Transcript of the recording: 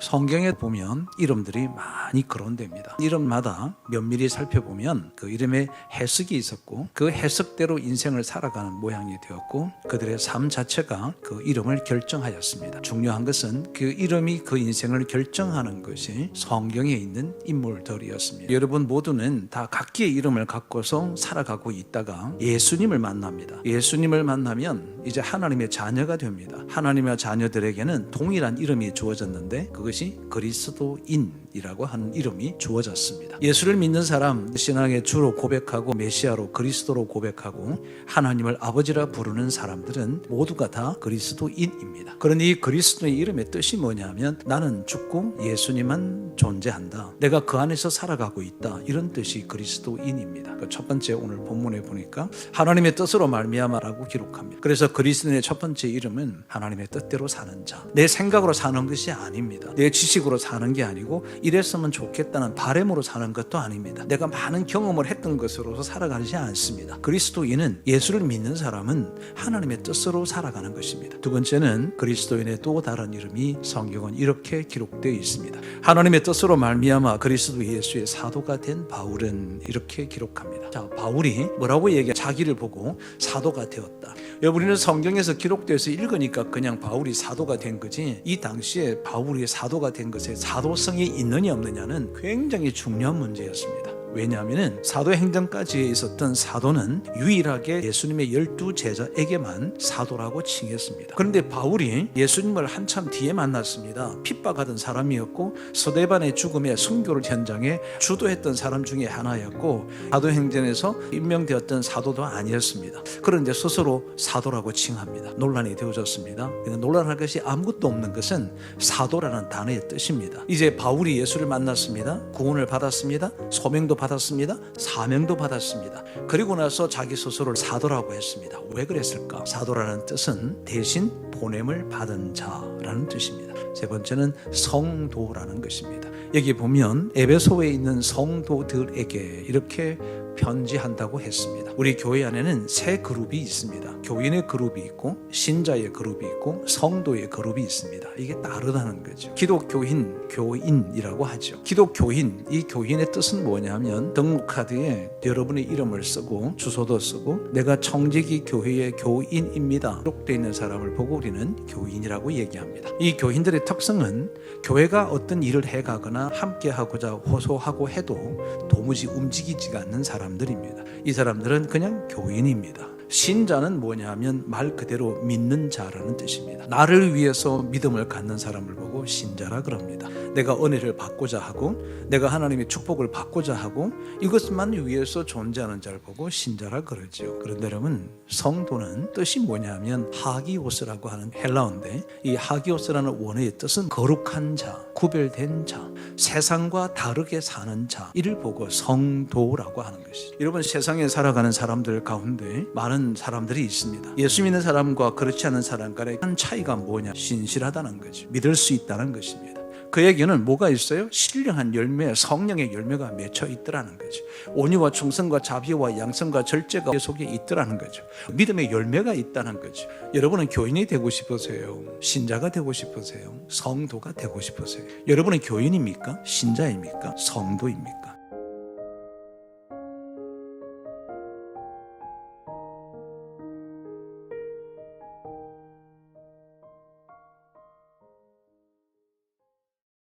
성경에 보면 이름들이 많이 거론됩니다. 이름마다 면밀히 살펴보면 그 이름에 해석이 있었고 그 해석대로 인생을 살아가는 모양이 되었고 그들의 삶 자체가 그 이름을 결정하였습니다. 중요한 것은 그 이름이 그 인생을 결정하는 것이 성경에 있는 인물들이었습니다. 여러분 모두는 다 각기의 이름을 갖고서 살아가고 있다가 예수님을 만납니다. 예수님을 만나면 이제 하나님의 자녀가 됩니다. 하나님의 자녀들에게는 동일한 이름이 주어졌는데 그것 이 그리스도인이라고 하는 이름이 주어졌습니다. 예수를 믿는 사람 신앙의 주로 고백하고 메시아로 그리스도로 고백하고 하나님을 아버지라 부르는 사람들은 모두가 다 그리스도인입니다. 이 그리스도의 이름의 뜻이 뭐냐면 나는 죽고 예수님만 존재한다. 내가 그 안에서 살아가고 있다. 이런 뜻이 그리스도인입니다. 그 첫 번째 오늘 본문에 보니까 하나님의 뜻으로 말미암아라고 기록합니다. 그래서 그리스도인의 첫 번째 이름은 하나님의 뜻대로 사는 자. 내 생각으로 사는 것이 아닙니다. 내 지식으로 사는 게 아니고 이랬으면 좋겠다는 바램으로 사는 것도 아닙니다. 내가 많은 경험을 했던 것으로서 살아가지 않습니다. 그리스도인은 예수를 믿는 사람은 하나님의 뜻으로 살아가는 것입니다. 두 번째는 그리스도인의 또 다른 이름이 성경은 이렇게 기록되어 있습니다. 하나님의 뜻으로 말미암아 그리스도 예수의 사도가 된 바울은 이렇게 기록합니다. 자, 바울이 뭐라고 얘기해? 자기를 보고 사도가 되었다. 우리는 성경에서 기록돼서 읽으니까 그냥 바울이 사도가 된 거지. 이 당시에 바울이 사도가 된 것에 사도성이 있느냐 없느냐는 굉장히 중요한 문제였습니다. 왜냐하면 사도행전까지 있었던 사도는 유일하게 예수님의 열두 제자에게만 사도라고 칭했습니다. 그런데 바울이 예수님을 한참 뒤에 만났습니다. 핍박하던 사람이었고 서대반의 죽음의 순교를 현장에 주도했던 사람 중에 하나였고 사도행전에서 임명되었던 사도도 아니었습니다. 그런데 스스로 사도라고 칭합니다. 논란이 되어졌습니다. 논란할 것이 아무것도 없는 것은 사도라는 단어의 뜻입니다. 이제 바울이 예수를 만났습니다. 구원을 받았습니다. 소명도 받았습니다. 사명도 받았습니다. 그리고 나서 자기 스스로를 사도라고 했습니다. 왜 그랬을까? 사도라는 뜻은 대신 보냄을 받은 자라는 뜻입니다. 세 번째는 성도라는 것입니다. 여기 보면 에베소에 있는 성도들에게 이렇게 편지한다고 했습니다. 우리 교회 안에는 세 그룹이 있습니다. 교인의 그룹이 있고 신자의 그룹이 있고 성도의 그룹이 있습니다. 이게 다르다는 거죠. 기독교인, 교인이라고 하죠. 기독교인, 이 교인의 뜻은 뭐냐면 등록카드에 여러분의 이름을 쓰고 주소도 쓰고 내가 청지기 교회의 교인입니다. 기록되어 있는 사람을 보고 우리는 교인이라고 얘기합니다. 이 교인들의 특성은 교회가 어떤 일을 해가거나 함께하고자 호소하고 해도 도무지 움직이지가 않는 사람 들입니다. 이 사람들은 그냥 교인입니다. 신자는 뭐냐 하면 말 그대로 믿는 자라는 뜻입니다. 나를 위해서 믿음을 갖는 사람을 보고 신자라 그럽니다. 내가 은혜를 받고자 하고 내가 하나님의 축복을 받고자 하고 이것만 위해서 존재하는 자를 보고 신자라 그러지요. 그런데 여러분 성도는 뜻이 뭐냐 하면 하기오스라고 하는 헬라어인데 이 하기오스라는 원어의 뜻은 거룩한 자, 구별된 자, 세상과 다르게 사는 자 이를 보고 성도라고 하는 것이죠. 여러분 세상에 살아가는 사람들 가운데 많은 사람들이 있습니다. 예수 믿는 사람과 그렇지 않은 사람 간의 한 차이가 뭐냐? 신실하다는 거죠. 믿을 수 있다는 것입니다. 그에게는 뭐가 있어요? 신령한 열매, 성령의 열매가 맺혀 있더라는 거죠. 온유와 충성과 자비와 양성과 절제가 속에 있더라는 거죠. 믿음의 열매가 있다는 거죠. 여러분은 교인이 되고 싶으세요? 신자가 되고 싶으세요? 성도가 되고 싶으세요? 여러분은 교인입니까? 신자입니까? 성도입니까?